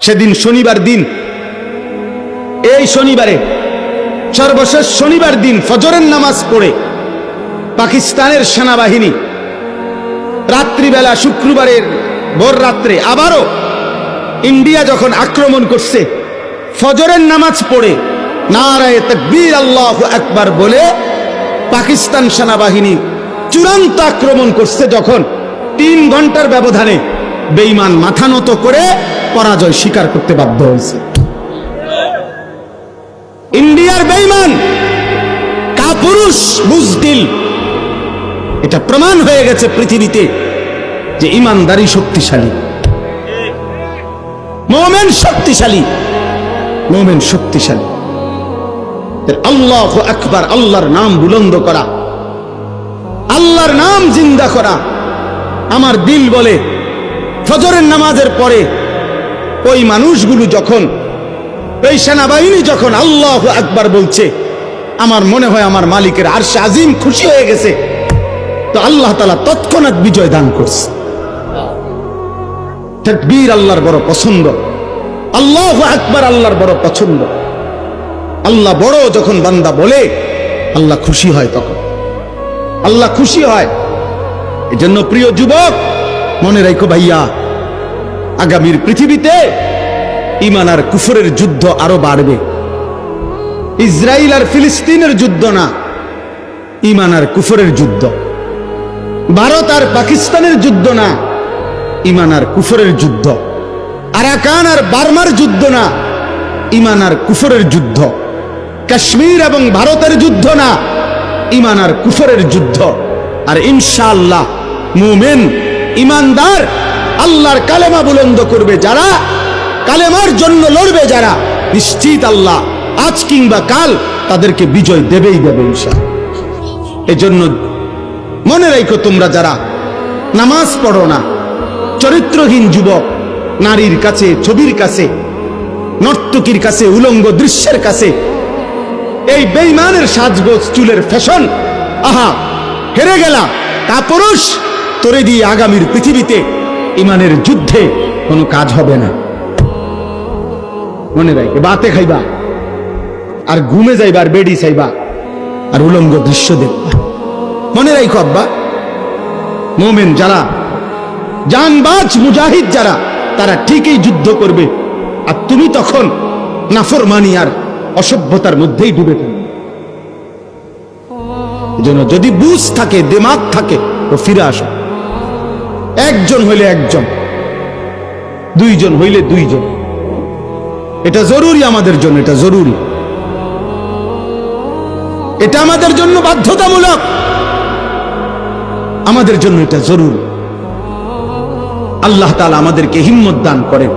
সেদিন শনিবার দিন। এই শনিবারে সর্বশেষ শনিবার দিন ফজরের নামাজ পড়ে পাকিস্তানের সেনাবাহিনী রাত্রিবেলা শুক্রবারের ভোর রাত্রে আবারও ইন্ডিয়া যখন আক্রমণ করছে, ফজরের নামাজ পড়ে নারায় তকবীর আল্লাহ একবার বলে পাকিস্তান সেনাবাহিনী চূড়ান্ত আক্রমণ করছে যখন তিন ঘণ্টার ব্যবধানে বেইমান মাথা নত করে পরাজয় স্বীকার করতে বাধ্য হয়েছে। ইন্ডিয়ার বেইমান, কাপুরুষ বুজদিল এটা প্রমাণ হয়ে গেছে পৃথিবীতে যে ইমানদারি শক্তিশালী। মোমেন শক্তিশালী। মোমেন শক্তিশালী। আল্লাহ আকবার, আল্লাহর নাম বুলন্দ করা। আল্লাহর নাম জিন্দা করা। আমার দিল বলে, ফজরের নামাজের পরে ওই মানুষগুলো যখন, ওই সেনাবাহিনী যখন আল্লাহ আকবার বলছে, আমার মনে হয় আমার মালিকের আরশে আজিম খুশি হয়ে গেছে, তো আল্লাহ তালা তৎক্ষণাৎ বিজয় দান করছে। তকবীর আল্লাহর বড় পছন্দ, আল্লাহ আকবার আল্লাহর বড় পছন্দ। আল্লাহ বড় যখন বান্দা বলে, আল্লাহ খুশি হয় তখন। আল্লাহ খুশি হয়। এজন্য প্রিয় যুবক, মনে রাখো ভাইয়া আগামীর পৃথিবীতে ইমান আর কুফরের যুদ্ধ আরও বাড়বে। ইসরায়েল আর ফিলিস্তিনের যুদ্ধ না ইমান আর কুফরের যুদ্ধ। ভারত আর পাকিস্তানের যুদ্ধ না ইমান আর কুফরের যুদ্ধ। আরাকান আর বার্মার যুদ্ধ না ইমান আর কুফরের যুদ্ধ। কাশ্মীর এবং ভারতের যুদ্ধ না ইমান আর কুফরের যুদ্ধ। আর ইনশাআল্লাহ মুমেন ইমানদার আল্লাহর কালেমা বুলন্দ করবে যারা, কালেমার জন্য লড়বে যারা, নিশ্চিত আল্লাহ আজ কিংবা কাল তাদেরকে বিজয় দেবেই দেবে ইনশা এজন্য মনে রাখো তোমরা যারা নামাজ পড়ো না, চরিত্রহীন যুবক, নারীর কাছে, ছবির কাছে, নর্তকীর কাছে, উলঙ্গ দৃশ্যের কাছে, এই বেইমানের সাজগোজ, চুলের ফ্যাশন, আহা, হেরে গেলা, কাপুরুষ, তোরে দিয়ে আগামীর পৃথিবীতে ইমানের যুদ্ধে কোনো কাজ হবে না। মনে রাখবে বাতে খাইবা, আর ঘুমে যাইবা, আর বেডি চাইবা, আর উলঙ্গ দৃশ্য দেখবা। মনে রাখো আব্বা, মোমেন যারা, জানবাজ, মুজাহিদ যারা, তারা ঠিকই যুদ্ধ করবে, আর তুমি তখন নাফরমানি আর অসভ্যতার মধ্যেই ডুবে থাকবে। যদি বুঝ থাকে, দেমাগ থাকে, তো ফিরে আসো। একজন হইলে একজন, দুইজন হইলে দুইজন। এটা জরুরি আমাদের জন্য, এটা জরুরি। এটা আমাদের জন্য বাধ্যতামূলক। আমাদের জন্য এটা জরুরি। আল্লাহ তালা আমাদেরকে হিম্মত দান করেন।